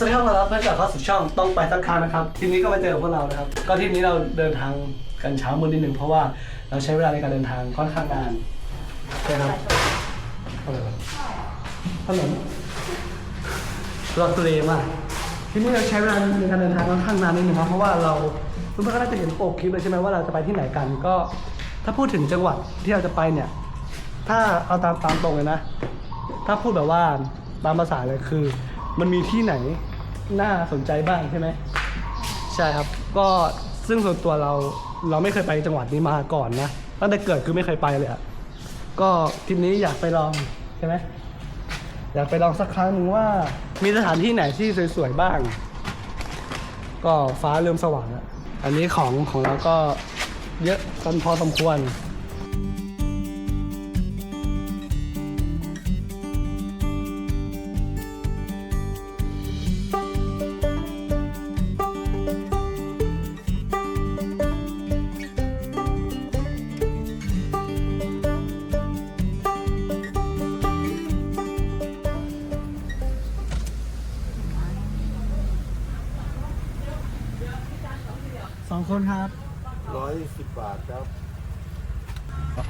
สวัสดีครับเราเพื่อนกับเข้าสู่ช่องต้องไปสักครั้งนะครับ ทีนี้ก็มาเจอกับพวกเรานะครับ ก็ทีนี้เราเดินทางกันเช้ามืดนิดหนึ่งเพราะว่าเราใช้เวลาในการเดินทางค่อนข้างนานใช่ครับอะไรวะถนนรถตุเรมากทีนี้เราใช้เวลาในการเดินทางค่อนข้างนานนิดหนึ่งครับเพราะว่าเราเพื่อนๆก็น่าจะเห็นปกคลิปเลยใช่ไหมว่าเราจะไปที่ไหนกัน ก็ถ้าพูดถึงจังหวัดที่เราจะไปเนี่ย ถ้าเอาตามตามตรงเลยนะ ถ้าพูดแบบว่าตามภาษาเลยคือ มันมีที่ไหน น่าสนใจบ้างใช่ไหมใช่ครับ ก็ซึ่งส่วนตัวเราเราไม่เคยไปจังหวัดนี้มาก่อนนะตั้งแต่เกิดคือไม่เคยไปเลยอะก็ทริปนี้อยากไปลองใช่ไหมอยากไปลองสักครั้งหนึ่งว่า มีสถานที่ไหนที่สวยๆบ้าง ก็ฟ้าเริ่มสว่างแล้วอันนี้ของของเราก็เยอะกันพอสมควร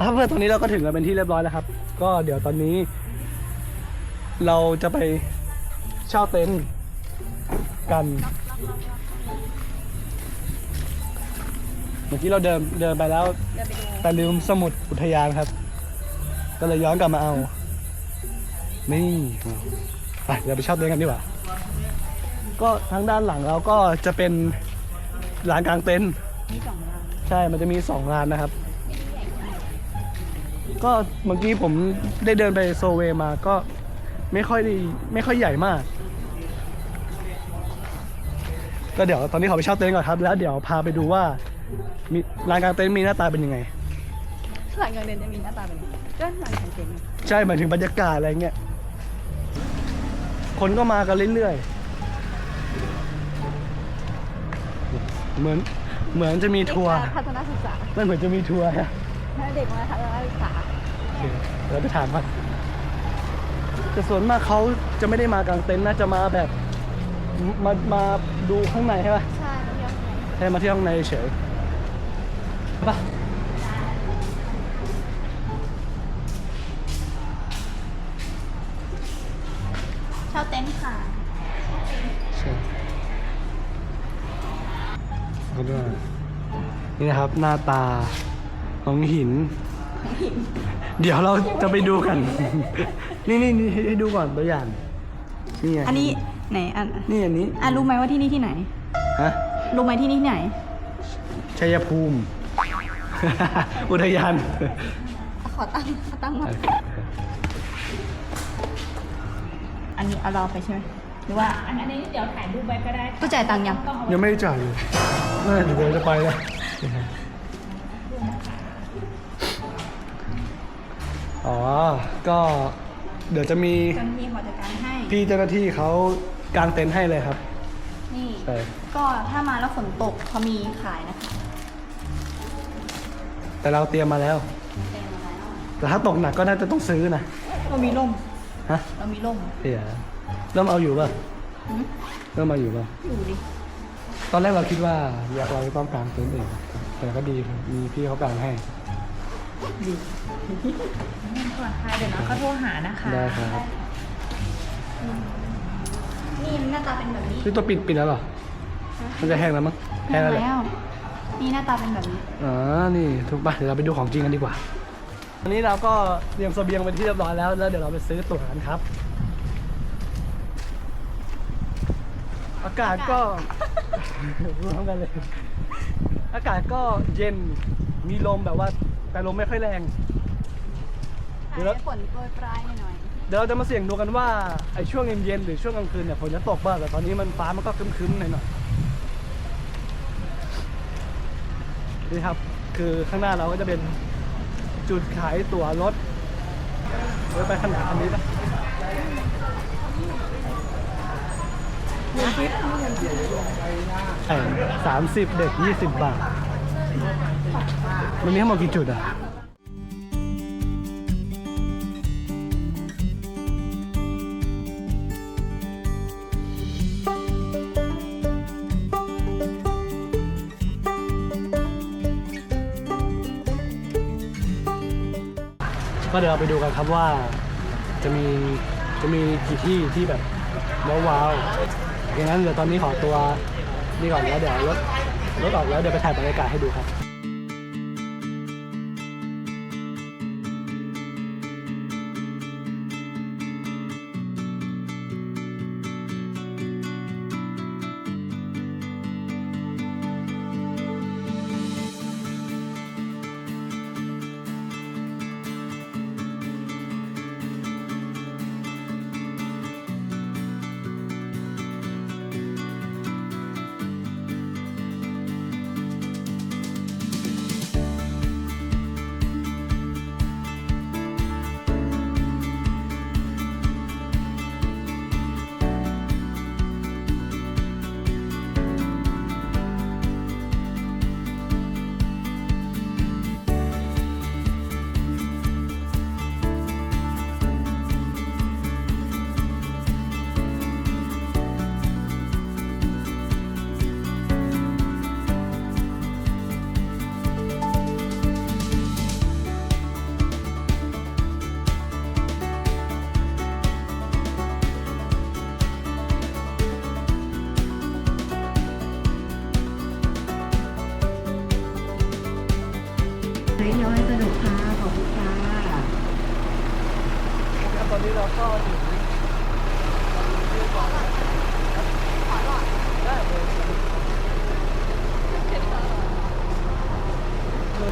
ครับเพื่อนตอนนี้เราก็ถึงกันเป็นที่เรียบร้อยแล้วครับ ก็เดี๋ยวตอนนี้ เราจะไปเช่าเต็นท์กัน เมื่อกี้เราเดินเดินไปแล้ว แต่ลืมสมุดอุทยานครับ ก็เลยย้อนกลับมาเอา นี่ไปเดี๋ยวไปเช่าเต็นท์กันดีกว่า ก็ทางด้านหลังเราก็จะเป็นลานกลางเต็นท์ใช่ มันจะมีสองลานนะครับ ก็เมื่อกี้ผมได้เดินไปโซเวมาก็ไม่ค่อยได้ไม่ค่อยใหญ่มาก ก็เดี๋ยวตอนนี้ขอไปเช่าเต็นท์ก่อนครับ แล้วเดี๋ยวพาไปดูว่ามีร้านกลางเต็นท์มีหน้าตาเป็นยังไง หลังกลางเดือนจะมีหน้าตาเป็นยังไงก็หลังกลางเดือน ใช่หมายถึงบรรยากาศอะไรเงี้ย คนก็มากันเรื่อยๆ เหมือนเหมือนจะมีทัวร์ พัฒนาศึกษา มันเหมือนจะมีทัวร์นะ ให้เด็กมาพัฒนาศึกษาโอเคเราไปถามมันแต่ส่วนมากเขาจะไม่ได้มากางเต็นท์นะจะมาแบบมามาดูข้างในใช่ปะใช่มาเที่ยวแค่มาเที่ยวข้างในเฉยปะเช่าเต็นท์ค่ะใช่เขาด้วยนี่นะครับหน้าตา ของหิน เดี๋ยวเราจะไปดูกัน นี่นี่นี่ให้ให้ดูก่อนตัวอย่าง นี่ไงอันนี้ไหนอันนี่อันนี้อะรู้ไหมว่าที่นี่ที่ไหน ฮะ รู้ไหมที่นี่ที่ไหน ชัยภูมิ อุทยาน ขอตั้งขอตั้งมาอันนี้เอาเราไปใช่ไหมหรือว่าอันนี้เดี๋ยวถ่ายรูปไว้ก็ได้ต้องจ่ายตังค์ยังต้องเอายังไม่ได้จ่ายเลยน่าเดี๋ยวจะไปแล้ว อ๋อ ก็เดี๋ยวจะมีเจ้าหน้าที่ขอจัดการให้ พี่เจ้าหน้าที่เขากางเต็นท์ให้เลยครับ นี่ใช่ก็ถ้ามาแล้วฝนตกเขามีขายนะคะแต่เราเตรียมมาแล้ว เต็มมาแล้วแต่ถ้าตกหนักก็น่าจะต้องซื้อนะ เรามีร่ม ฮะเรามีร่มเดี๋ยวเริ่มเอาอยู่ป่ะ หืมเริ่มเอาอยู่ป่ะ อยู่ดิ ตอนแรกเราคิดว่าอยากเราจะต้องกางเต็นท์เองแต่ก็ดีครับมีพี่เขากางให้ ก่อนค่ะเดี๋ยวน้องเขาโทรหานะคะได้ครับ นี่หน้าตาเป็นแบบนี้พี่ตัวปิดปิดแล้วเหรอ มันจะแห้งแล้วมั้ง แห้งแล้วแหละแล้วนี่หน้าตาเป็นแบบนี้อ๋อนี่ถูกปะเดี๋ยวเราไปดูของจริงกันดีกว่าวันนี้เราก็เตรียมเสบียงไปนที่เรียบร้อยแล้ว แล้วเดี๋ยวเราไปซื้อตั๋วกันครับ อากาศก็รวมกันเลย อากาศก็เย็น มีลมแบบว่า แต่ลมไม่ค่อยแรง เดี๋ยวเรา ฝนโปรยปลายหน่อยเดี๋ยวเราจะมาเสี่ยงดูกันว่าไอ้ช่วงเย็นๆหรือช่วงกลางคืนเนี่ยฝนจะตกบ้างแต่ตอนนี้มันฟ้ามันก็ครึ้มๆหน่อยๆนี่ครับ คือข้างหน้าเราก็จะเป็นจุดขายตั๋วรถเดี๋ยวไปขนาดอันนี้นะใช่สามสิบเด็กยี่สิบบาท มันมีทั้งหมดกี่จุดอะก็เดี๋ยวเราไปดูกันครับว่าจะมีจะมีกี่ที่ที่แบบว้าวๆดังนั้นเดี๋ยวตอนนี้ขอตัวนี่ก่อนแล้วเดี๋ยวรถรถออกแล้วเดี๋ยวไปถ่ายบรรยากาศให้ดูครับ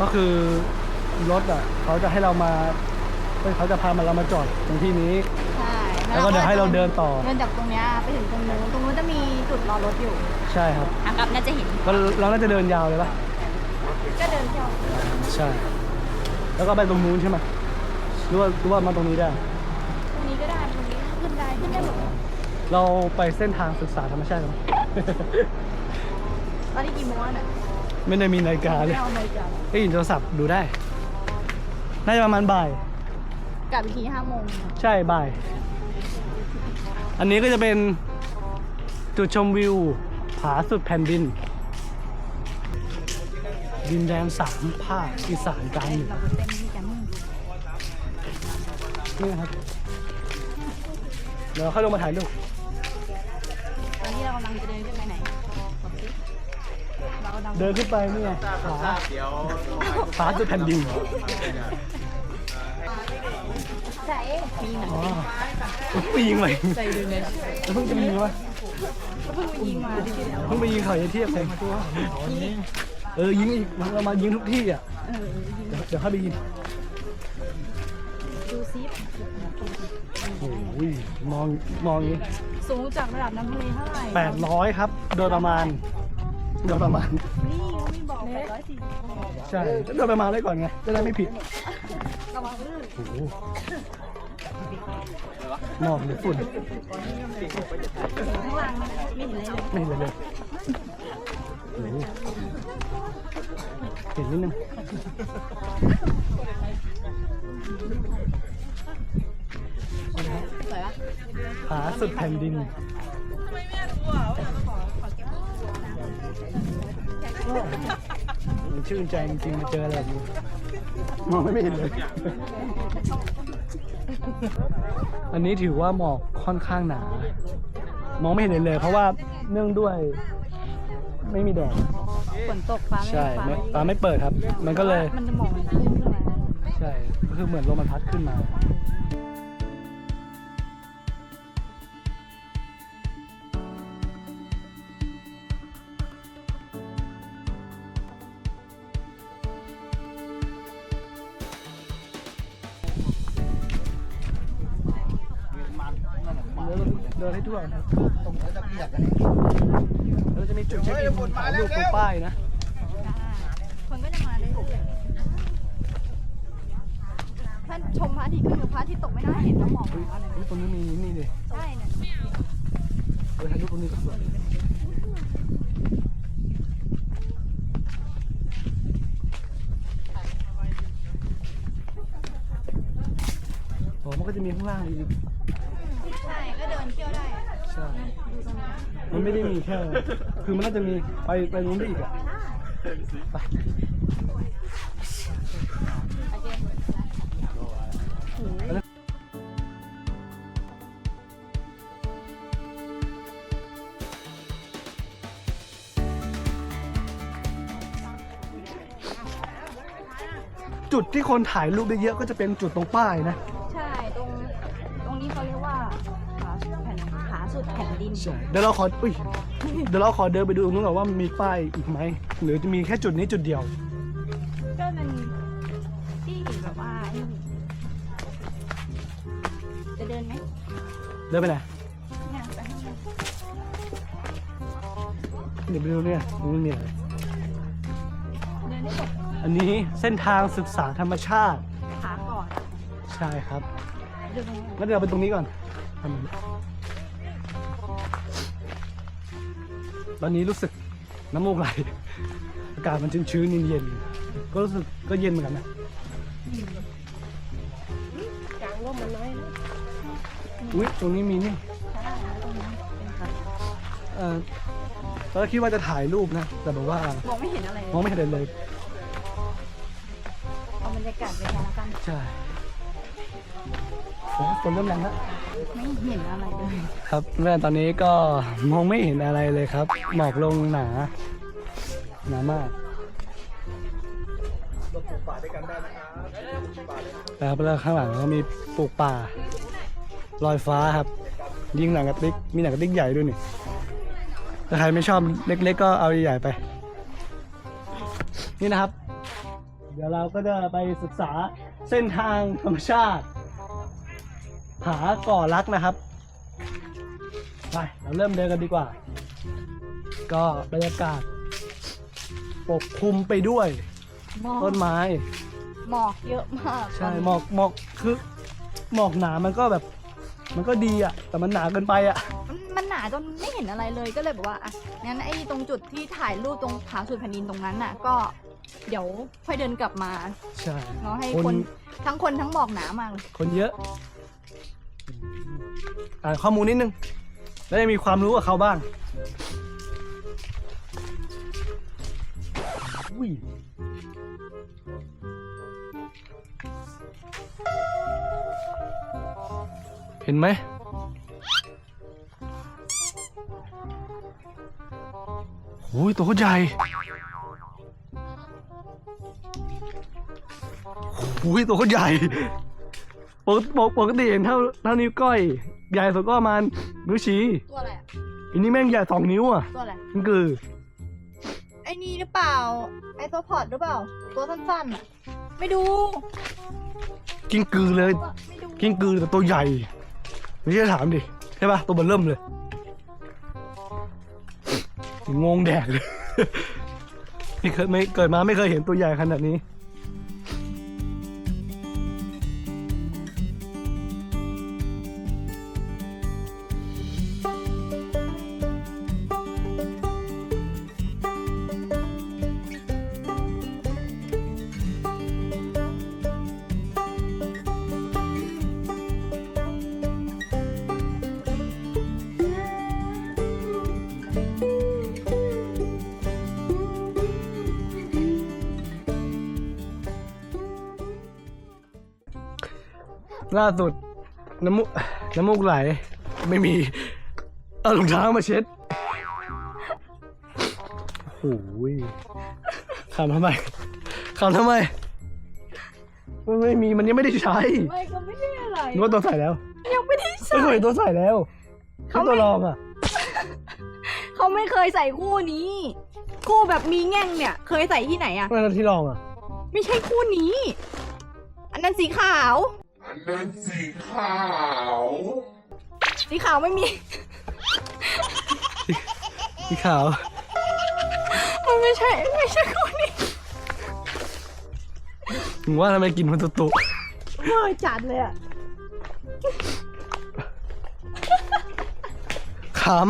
ก็คือรถอะเขาจะให้เรามาเอ้ยเขาจะพามาเรามาจอดตรงที่นี้ ใช่แล้วก็เดี๋ยวให้เราเดินต่อ เดินจากตรงเนี้ยไปถึงตรงนู้นตรงนู้นจะมีจุดรอรถอยู่ ใช่ครับทางกลับน่าจะเห็นก็เราน่าจะเดินยาวเลยปะก็เดินเที่ยวใช่ แล้วก็ไปตรงนู้นใช่ไหมหรือว่าหรือว่ามาตรงนี้ได้ ตรงนี้ก็ได้ตรงนี้ขึ้นได้ขึ้นได้หมดเลยเราไปเส้นทางศึกษาธรรมชาติกันไหมตอนนี้กี่โมงแล้วเนี่ย ไม่ได้มีนาฬิกาเลไม่ยเอาเลยจ้ะได้ยินโทรศัพท์ดูได้ น่าจะประมาณบ่าย กลับอีกทีห้าโมงใช่บ่าย อันนี้ก็จะเป็นจุดชมวิว ผาสุดแผ่นดิน ดินแดนสามภาคอีสานกลางเหนือเราไปเต้นนี่กันมึงนี่นะครับเดี๋ยวค่อยลงมาถ่ายรูปตอนนี้เรากำลังจะเดินขึ้นไปไหนบอกสิ เรากำลังเดินขึ้นไปนี่ไงผาผาสุดแผ่นดินใช่มีหนังอ๋อเพิ่งไปยิงใหม่ใจเดินเลยเพิ่งจะยิงวะเพิ่งไปยิงมาที่แล้วเพิ่งไปยิงเขาเทียบเลยเออยิงอีกเรามายิงทุกที่อะเออเดี๋ยวเดี๋ยวเข้าไปยิงดูซิปโอ้ยมองมองอย่างนี้สูงจากระดับน้ำทะเลเท่าไหร่แปดร้อยครับ โดยประมาณ โดยประมาณนี่เขาไม่บอกแปดร้อยสี่ใช่โดยประมาณไว้ก่อนไงจะได้ไม่ผิดระวังลื่นโอ้โหหมอกหรือฝุ่นข้างล่างมันไม่เห็นอะไรเลยไม่เห็นเลยเลยโอ้โหเห็นนิดนึงสวยปะผาสุดแผ่นดิน ชื่นใจจริงๆมาเจออะไรแบบนี้มองไม่เห็นเลย อันนี้ถือว่าหมอกค่อนข้างหนา มองไม่เห็นเลยเลยเพราะว่าเนื่องด้วยไม่มีแดดฝนตกฟ้าไม่ใช่ฟ้าไม่ฟ้าไม่เปิดครับ มันก็เลย มันจะหมอกมันขึ้นขึ้นมาใช่ก็คือเหมือนลมมันพัดขึ้นมา เดินให้ทั่วครับตรงนี้จะอยากกันแล้วจะมีจุดเช็คอินถ่ายรูปตรงป้ายนะ คนก็จะมาเรื่อยๆท่านชมพระอาทิตย์ขึ้นกับพระอาทิตย์ตกไม่ได้เห็นแล้วหมอกมาอะไรเฮ้ยตรงนี้มีนี่เลยใช่เนี่ยเออถ่ายรูปตรงนี้ก็สวยโอ้มันก็จะมีข้างล่างอีก ช่ มันไม่ได้มีแค่ คือมันน่าจะมีไปไปนู้นได้อีกอะจุดที่คนถ่ายรูปได้เยอะก็จะเป็นจุดตรงป้ายนะ ใช่เดี๋ยวเราขออุ้ยเดี๋ยวเราขอเดินไปดูตรงนู้นก่อนว่ามันมีป้ายอีกไหมหรือจะมีแค่จุดนี้จุดเดียว ก็เป็นที่แบบว่าไอ้นี่จะเดินไหมเดินไปไหนเนี่ยไปข้างในเดี๋ยวไปดูเนี่ยตรงนี้มีอะไรเดินได้หมดอันนี้เส้นทางศึกษาธรรมชาติขาก่อนใช่ครับเดินตรงนี้งั้นเดี๋ยวเราไปตรงนี้ก่อนทำ ตอนนี้รู้สึกน้ำมูกไหล อากาศมันชื้นๆเย็นๆก็รู้สึกก็เย็นเหมือนกันนะกลางร่มมันน้อยนะอุ้ยตรงนี้มีนี่ใช่แล้วตรงนี้เป็นค่ะเออตอนแรกคิดว่าจะถ่ายรูปนะ แต่แบบว่ามองไม่เห็นอะไรเลยมองไม่เห็นเลย เอาบรรยากาศไปแทนแล้วกัน ใช่โอ้ ฝนเริ่มแรงแล้วไม่เห็นอะไรเลย ครับแม่ตอนนี้ก็มองไม่เห็นอะไรเลยครับ หมอกลงหนา หนามากแล้วแล้วข้างหลังก็มีปลูกป่าลอยฟ้าครับ ยิงหนังกระติกมีหนังกระติกใหญ่ด้วยนี่ถ้าใครไม่ชอบเล็ก ๆ ก็เอาใหญ่ๆไป นี่นะครับ เดี๋ยวเราก็จะไปศึกษาเส้นทางธรรมชาติ ผาก่อรักนะครับ ไปเราเริ่มเดินกันดีกว่า ก็บรรยากาศ ปกคลุมไปด้วย หมอกต้นไม้ หมอกเยอะมากใช่หมอกหมอกคือหมอกหนามันก็แบบ มันก็ดีอะแต่มันหนาเกินไปอะมันมันหนาจนไม่เห็นอะไรเลยก็เลยบอกว่าอะงั้นไอ้ตรงจุดที่ถ่ายรูปตรงผาสุดแผ่นดินตรงนั้นน่ะ ก็เดี๋ยวค่อยเดินกลับมาใช่ เนาะให้คนคนทั้งคนทั้งหมอกหนามากเลย คนเยอะ อ่านข้อมูลนิดนึง แล้วจะมีความรู้กับเขาบ้าง อุ้ยเห็นไหม โอ้ยตัวใหญ่โอ้ยตัวใหญ่ ปกปกปกติเห็นเท่าเท่านิ้วก้อย ใหญ่สุดก็ประมาณนิ้วชี้ตัวอะไรอะอันนี้แม่งใหญ่สองนิ้วอะตัวอะไร มันคือไอ้นี่หรือเปล่า ไอโซพอดหรือเปล่า ตัวสั้นๆอะไม่ดูกิ้งกือเลยไม่ดูกิ้งกือแต่ตัวใหญ่ไม่ใช่ถามดิ ใช่ปะตัวเบนเริ่มเลย งงแดกเลย ไม่เคยไม่เกิดมาไม่เคยเห็นตัวใหญ่ขนาดนี้ ล่าสุด น้ำมูกน้ำมูกไหล ไม่มี เอารองเท้ามาเช็ดโอ้โหยขำทำไมขำทำไมมันไม่มีมันยังไม่ได้ใช้ไม่ก็ไม่ได้อะไรนึกว่าตัวใส่แล้ว ยังไม่ได้ใส่ไม่เคยเห็นตัวใส่แล้วเขาเขาไม่ตัวลองอะ เขาไม่เคยใส่คู่นี้ คู่แบบมีแง่งเนี่ย เคยใส่ที่ไหนอะไม่นั่นที่ลองอะ ไม่ใช่คู่นี้ อันนั้นสีขาว สีขาว สีขาวไม่มีที่ขาว มันไม่ใช่ ไม่ใช่คู่นี้ถึงว่าทำไมกินมันตุตุเมื่อจัดเลยอะขำ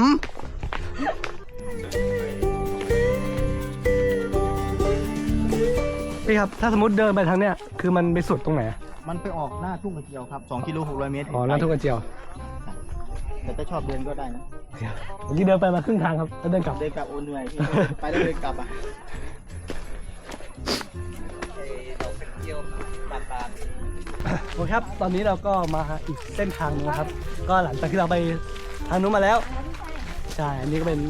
พี่ครับ ถ้าสมมติเดินไปทางเนี้ย คือมันไปสุดตรงไหนอะ มันไปออกหน้าทุ่งกระเจียวครับ2กิโล600 เมตรอ๋อหน้าทุ่งกระเจียวแต่ถ้าชอบเดินก็ได้นะเมื่อกี้เดินไปมาครึ่งทางครับแล้วเดินกลับเดินกลับโอนเหนื่อยพี่ไปแล้วเดินกลับอะโอเคครับ ตอนนี้เราก็มาอีกเส้นทางหนึงนะครับ ก็หลังจากที่เราไปทางนู้นมาแล้ว ใช่ อันนี้ก็เป็น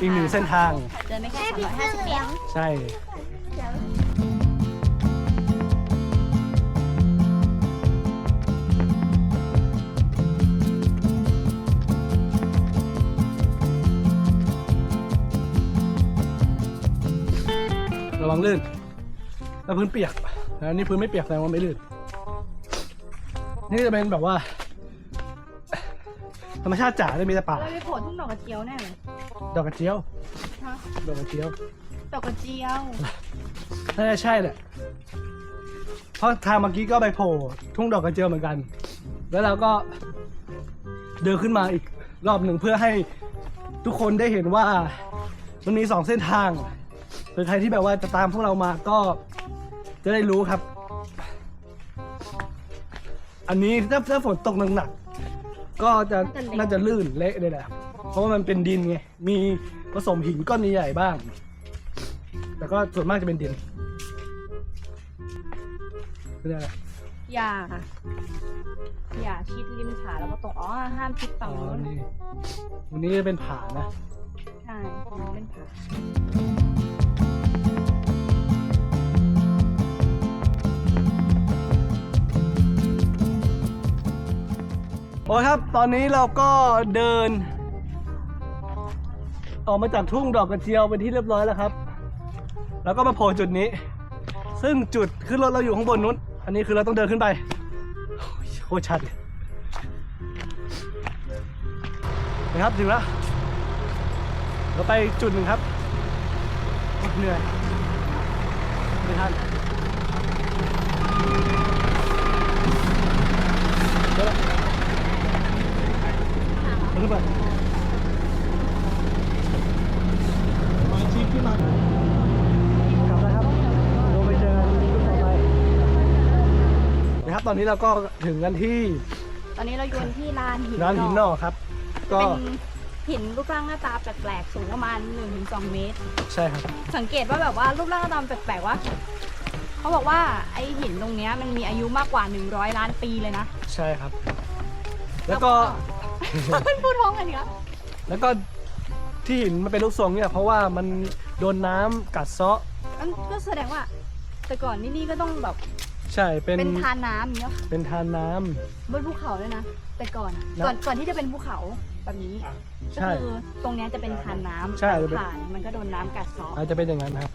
อีกหนึ่งเส้นทาง เดินไม่แค่350เมตรใช่ วังลื่นแล้วพื้นเปียกแล้วอันนี่พื้นไม่เปียกแสดงว่าไม่ลื่น นี่จะเป็นแบบว่า ธรรมชาติจ๋าเลยมีแต่ป่า เราไปโผล่ทุ่งดอกกระเจียวแน่เลยดอกกระเจียว ฮะดอกกระเจียว ดอกกระเจียว น่าจะใช่แหละ เพราะทางเมื่อกี้ก็ไปโผล่ทุ่งดอกกระเจียวเหมือนกัน แล้วเราก็เดินขึ้นมาอีกรอบหนึ่งเพื่อให้ทุกคนได้เห็นว่า มันมีสองเส้นทาง เผื่อใครที่แบบว่าจะตามพวกเรามาก็จะได้รู้ครับ อันนี้ถ้าถ้าฝนตกหนักๆก็จะน่าจะลื่นเละเลยแหละเพราะว่ามันเป็นดินไง มีผสมหินก้อนใหญ่ๆบ้าง แต่ก็ส่วนมากจะเป็นดินไม่ได้อะไรอย่าค่ะอย่าชิดริมผาแล้วก็ตรงอ๋อห้ามชิดอ๋ฝั่องนู้นนี่วันนี้จะเป็นผานะ ใช่ตรงนู้นเป็นผา อ้ยครับ ตอนนี้เราก็เดิน ออกมาจากทุ่งดอกกระเจียวเป็นที่เรียบร้อยแล้วครับ แล้วก็มาโผล่จุดนี้ ซึ่งจุดขึ้นรถเราอยู่ข้างบนนู้น อันนี้คือเราต้องเดินขึ้นไปโอ้ยโคตรชัดเลยนะครับถึงแล้วเราไปจุดหนึ่งครับเหนื่อยไม่ทันเดี๋ยวละ ขึ้นไปมาชี้ขึ้นมากลับแล้วครับเราไปเจอกันที่ต่อไปนะครับตอนนี้เราก็ถึงกันที่ตอนนี้เราอยู่กันที่ลานหินร้านหินนอกครับ ก็เป็นหินรูปร่างหน้าตาแปลกๆ สูงประมาณ 1-2 เมตร ใช่ครับ สังเกตว่าแบบว่ารูปร่างหน้าตามันแปลกๆว่าเขาบอกว่าไอหินตรงเนี้ยมันมีอายุมากกว่า 100 ล้านปีเลยนะ ใช่ครับ แล้วก็ มันพูดพร้อมกันอีกแล้วแล้วก็ที่หินมันเป็นลูกทรงเนี่ย เพราะว่ามันโดนน้ำกัดเซาะมันก็แสดงว่า แต่ก่อนนี่นี่ก็ต้องแบบใช่เป็นเป็นทานน้ำอย่างเงี้ยเป็นทานน้ำ บนภูเขาเลยนะ แต่ก่อนอะนะก่อนก่อนที่จะเป็นภูเขาแบบนี้ใช่ก็คือตรงเนี้ยจะเป็นทานน้ำใช่จะเป็นผ่านมันก็โดนน้ำกัดเซาะอาจจะเป็นอย่างนั้นครับ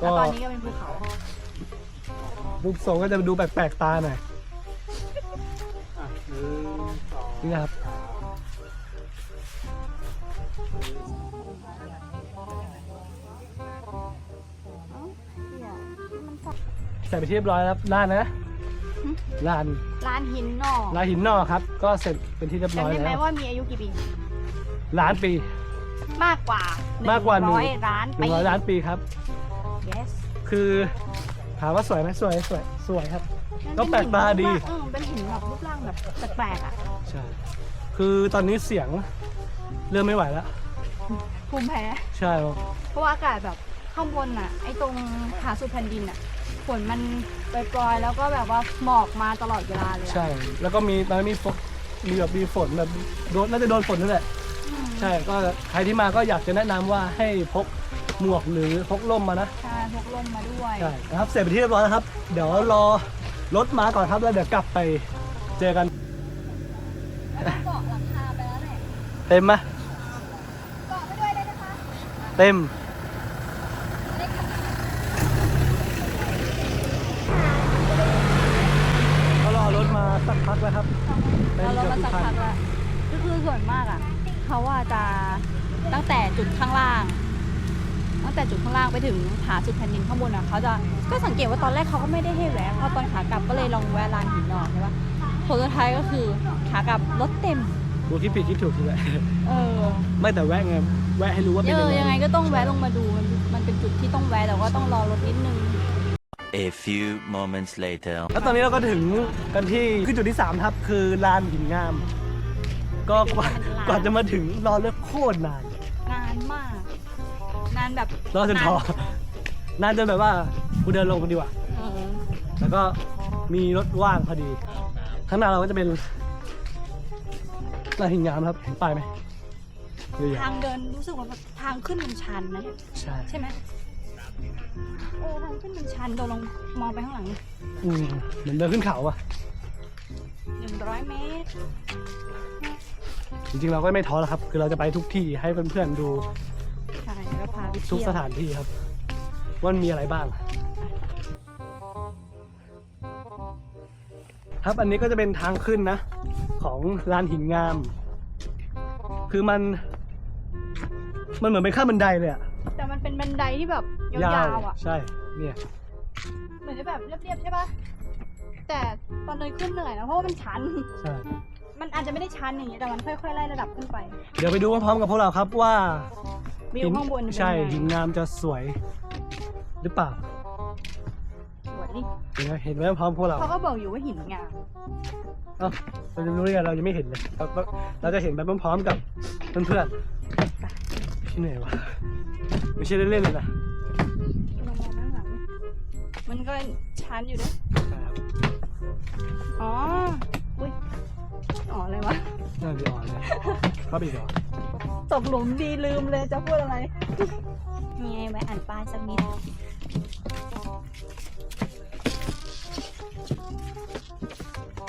แล้วก็ตอนนี้ก็เป็นภูเขา รูปทรงก็จะดูแปลกๆตาหน่อยนี่นะครับ ใส่ไปที่เรียบร้อยแล้วลานนะลานร้านหินนอกลานหินนอกครับ ก็เสร็จเป็นที่เรียบร้อยจำได้ไหมแล้วว่ามีอายุกี่ปี ล้านปี มากกว่ามากกว่าหนึ่ง ร้อยล้านหนึ่ปี งร้อยล้านปีครับ yes คือถามว่าสวยไหมสวยสวยสวยครับ ก็แปลกตาดี เออเป็นหินแบบรูปร่างแบบแปลกๆอะ ใช่ คือตอนนี้เสียงเริ่มไม่ไหวแล้ว ภูมิแพ้ ใช่ครับเพราะว่าอากาศแบบข้างบนอะ ไอ้ตรงผาสุดแผ่นดินอะฝนมันปล่อยๆแล้วก็แบบว่าหมอกมาตลอดเวลาเลยอะใช่ แล้วก็มีตอนนี้มีฝนมีแบบมีฝนแบบโดนน่าจะโดนฝนนั่นแหละ อืมใช่ ก็ใครที่มาก็อยากจะแนะนำว่าให้พกหมวกหรือพกร่มมานะ ใช่พกลมมาด้วย ใช่นะครับ เสร็จไปนที่เรียบร้อยแล้วครับ เดี๋ยวรอรถมาก่อนครับ แล้วเดี๋ยวกลับไปเจอกัน แล้วก็เกาะหลังคาไปแล้วแหละ เต็มไหม เกาะไปด้วยเลยนะคะ เต็ม ก็รอรถมาสักพักแล้วครับเต็มเราเกือบมาทุกสักคันพักแล้วก็คือส่วนมากอะเขาว่าจะตั้งแต่จุดข้างล่าง ตั้งแต่จุดข้างล่างไปถึงผาสุดแผ่นดินข้างบนอะเขาจะก็สังเกตว่าตอนแรกเขาก็ไม่ได้ให้แวะเพราะตอนขากลับก็เลยลองแวะลานหินนอกใช่ปะผลสุดท้ายก็คือขากลับรถเต็ม กูคิดผิดคิดถูกทีแหละ เออ ไม่แต่แวะไง แวะให้รู้ว่าเป็นเอยังอไงยังไงก็ต้องแวะลงมาดูมันมันเป็นจุดที่ต้องแวะแต่ว่าต้องรอรถนิดนึง A few moments later. แล้วตอนนี้เราก็ถึงกันที่คือจุดที่3ครับคือลานหินงาม ก็กว่าเป็นลาน กว่าจะมาถึงรอเลือกโคตรนานนานมาก นานแบบรอจนท้อนานจนแบบว่ากูเดินลงกันดีกว่า เออแล้วก็มีรถว่างพอดี ข้างหน้าเราก็จะเป็นลานหินงามครับเห็นป้ายไหมเยอะ ทางเดินรู้สึกว่าแบบทางขึ้นมันชันนะๆใช่ใช่ไหมเออทางขึ้นมันชันเราลองมองไปข้างหลังอืมเหมือนเดินขึ้นเขาอะหนึ่งร้อยเมตร จริงๆเราก็ไม่ท้อแล้วครับ คือเราจะไปทุกที่ให้เพื่อนๆดูใช่แล้วพาไปทุกเที่ยวสถานที่ครับว่ามันมีอะไรบ้าง ครับอันนี้ก็จะเป็นทางขึ้นนะ ของลานหินงาม คือมัน มันเหมือนเป็นขั้นบันไดเลยอะแต่มันเป็นบันไดที่แบบยาวๆอะ ใช่ เนี่ย เหมือนจะแบบเรียบๆใช่ปะแต่ตอนเดินขึ้นเหนื่อยนะเพราะว่ามันชัน ใช่ มันอาจจะไม่ได้ชันอย่างนี้แต่มันค่อยๆไล่ระดับขึ้นไป เดี๋ยวไปดูพร้อมๆกับพวกเราครับว่าวิวข้างบนเป็นใช่ยังไง หินงามจะสวยหรือเปล่าสวย ดิเห็นไหมเห็นไหมพร้อมพวกเราเขาก็บอกอยู่ว่าหินงามเอ้าเราจะรู้ได้ไงเรายังไม่เห็นเลยเราเราจะเห็นไปพร้อมๆกับเพื่อนๆที่เหนื่อยวะไม่ใช่เล่นๆเลยนะลองมองด้านหลังดิมันก็ชันอยู่ด้วยใช่ครับอ๋ออุ้ยอ๋ออะไรวะน่าจะอ่อนเลยเข้าไปอีกเหรอตกหลุมดีลืมเลยจะพูดอะไรมีไงไว้อ่านป้ายสักนิด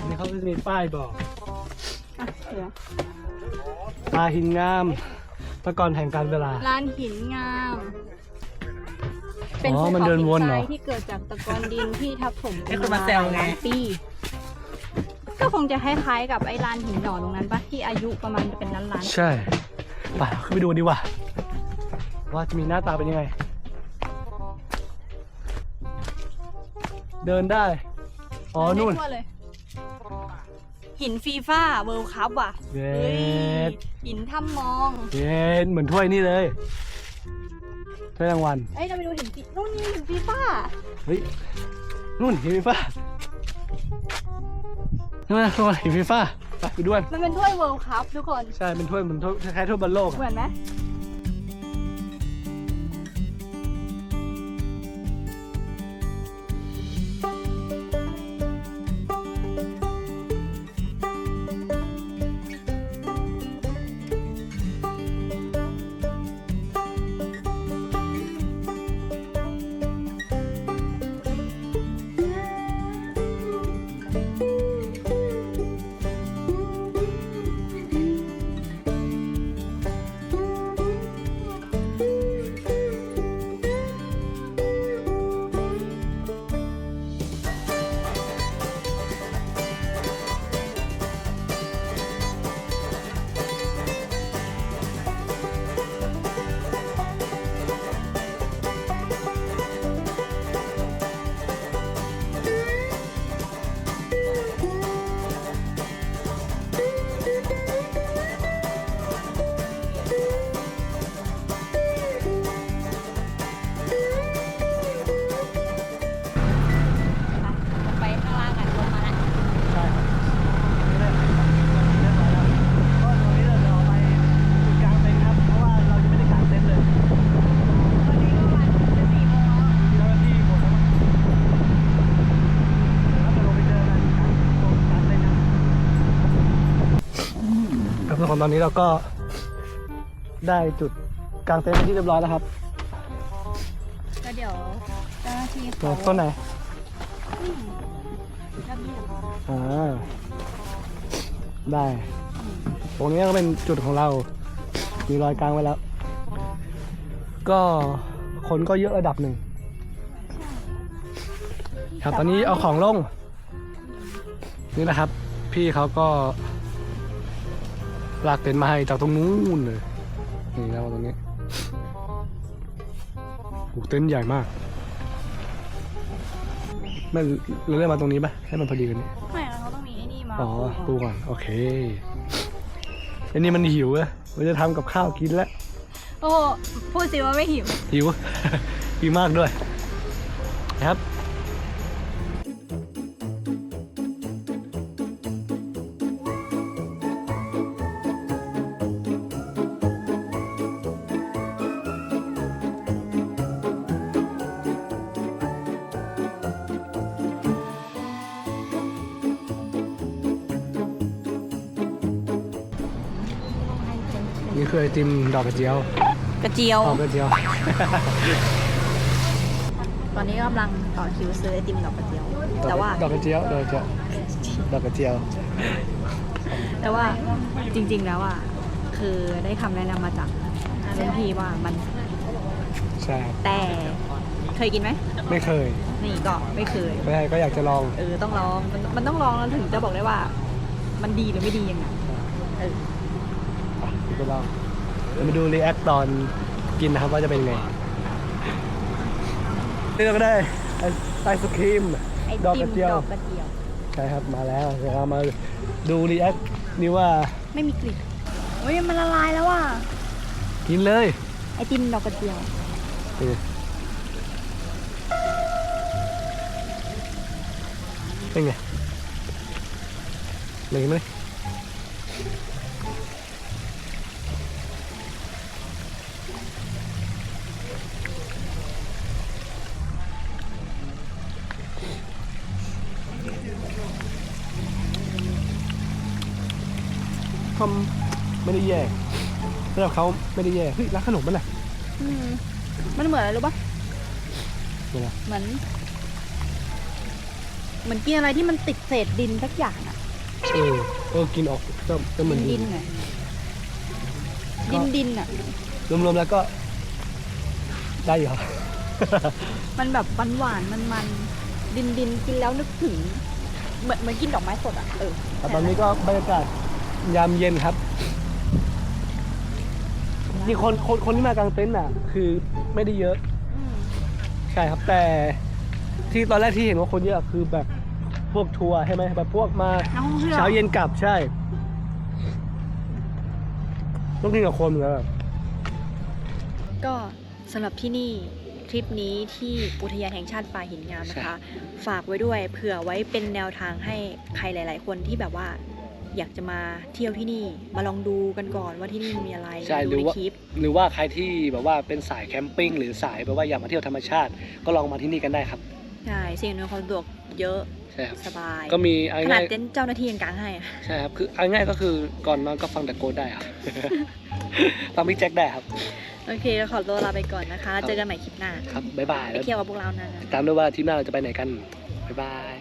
นนี้เขาก็จะมีป้ายบอกอะเดี๋ยวตาหินงามตะกอนแห่งการเวลา ลานหินงาม เป็นอ๋อภูมันเขาเดินหินวนทเหรอรายที่เกิดจากตะกอนดินที่ทับถมให้คนมาแซวไง หลยปี ก็คงจะคล้ายๆกับไอ้ลานหินหน่อตรงนั้นปะที่อายุประมาณเป็นล้านๆใช่ไปขึ้นไปดูกันดีกว่า ว่าจะมีหน้าตาเป็นยังไง เดินได้อ๋อนู่นเดิได้ทั่วเลย หินฟีฟ่าเวิลด์คัพว่ะเย็เฮ้ยดหินถ้ำมอง เย็นเหมือนถ้วยนี่เลยถ้วยรางวัลเอ้ยเราไปดูหินฟีนู่นนี่หินฟีฟ่าเฮ้ยนู่นหินฟีฟ้าใช่ไหมทุกคนหินฟีฟ้าไปไปด้วย มันเป็นถ้วยเวิลด์คัพทุกคน ใช่เป็นถ้วยเหมือนถ้วยคล้ายๆถ้วยบอลโลกอะเหมือนไหม นะครับครับทุกคนตอนนี้เราก็ได้จุดกลางเต็นท์เป็นที่เรียบร้อยแล้วครับก็เดี๋ยวเจ้าหน้าที่ไหนเขาต้นไหนระเบียบอ่าได้ ตรงนี้ก็เป็นจุดของเรา มีรอยกลางไว้แล้ว ก็คนก็เยอะระดับหนึ่งครับตอนนี้เอาของลง นี่นะครับ พี่เขาก็ ลากเต็นท์มาให้จากตรงนู้นเลย นี่แล้วตรงนี้โอ้เต็นท์ใหญ่มากไม่เราเลื่อนมาตรงนี้ปะให้มันพอดีกันนี่ไม่แล้วเขาต้องมีไอ้นี่มาอ๋อปูก่อนโอเคอันนี้มันหิวอะมันจะทำกับข้าวกินแล้วโอ้พูดสิว่าไม่หิวหิวหิวมากด้วยนะครับ ติมดอกกระเจียวกระเจียว ดอกกระเจียว ตอนนี้กำลังต่อคิวซื้อไอติมดอกกระเจียว แต่ว่า ดอกกระเจียว ดอกกระเจียวดอกกระเจียว แต่ว่าจริง ๆ แล้วอะคือได้คำแนะนำมาจากรุ่นพี่ว่ามันใช่ครับแต่เคยกินไหมไม่เคย นี่ก็ไม่เคย ไม่เคยก็อยากจะลอง เออต้องลองมันมันต้องลองแล้วถึงจะบอกได้ว่า มันดีหรือไม่ดียังไงเออ อะเดี๋ยวไปลอง เดี๋ยวมาดูรีแอคตอนกินนะครับว่าจะเป็นยังไงนี่เราก็ได้ไอไอศครีมไอดอกติกมระเจียวดอกกระเจียว ใช่ครับมาแล้วเดี๋ยวเรามาดูรีแอคนี่ว่าไม่มีกลิ่นเฮ้ยมันละลายแล้วอะกินเลย ไอติมดอกกระเจียวนี่เป็นไงเลยไหม ทำไม่ได้แย่สำหรับเขาไม่ได้แย่เฮ้ยร้านขนมมันแหละอืมมันเหมือนอะไรรู้ปะเหมือนอะไรเหมือนเหมือนกินอะไรที่มันติดเศษดินสักอย่างอะเออเออกินออกก็ก็เหมือนดิดินนๆอะดินดินๆอะรวมๆแล้วก็ ได้อยู่ครับ มันแบบหวานหวานมันมันดินดินๆกินแล้วนึกถึง เหมือนเหมือนกินดอกไม้สดอะเออแต่ตอนนี้ก็บรรยากาศ ยามเย็นครับนี่คนคนคนที่มากางเต็นท์อะ คือไม่ได้เยอะ อืมใช่ครับแต่ที่ตอนแรกที่เห็นว่าคนเยอะคือแบบพวกทัวร์ใช่ไหมแบบพวกมา นักท่องเที่ยวเช้าเย็นกลับใช่ ต้องกินกับคนเหมือนกันแบบก็สำหรับที่นี่ทริปนี้ที่อุทยานแห่งชาติป่าหินงามนะคะ ฝากไว้ด้วยเผื่อไว้เป็นแนวทางให้ใครหลาย ๆ คนที่แบบว่า อยากจะมาเที่ยวที่นี่มาลองดูกันก่อนว่าที่นี่มีอะไรใช่หดูรือในว่าคลิป หรือว่าใครที่แบบว่าเป็นสายแคมปิ้งหรือสายแบบว่าอยากมาเที่ยวธรรมชาติ ก็ลองมาที่นี่กันได้ครับใช่สิ่งอำนวยความสะดวกเยอะใช่ครับสบาย ก็มีเอาขนาดง่ายเต็นท์เจ้าหน้าที่ยังกางให้อะใช่ครับคือเอาง่ายก็คือก่อนนอนก็ฟังแต่โกดได้ครับ ฟังพี่แจ็คได้ครับ โอเคขอตัวลาไปก่อนนะคะแล้วเจอกันใหม่คลิปหน้า ครับบ๊ายบายไปแล้วเที่ยวกับพวกเรานะ ตามด้วยว่าทีมหน้าเราจะไปไหนกันบ๊ายบาย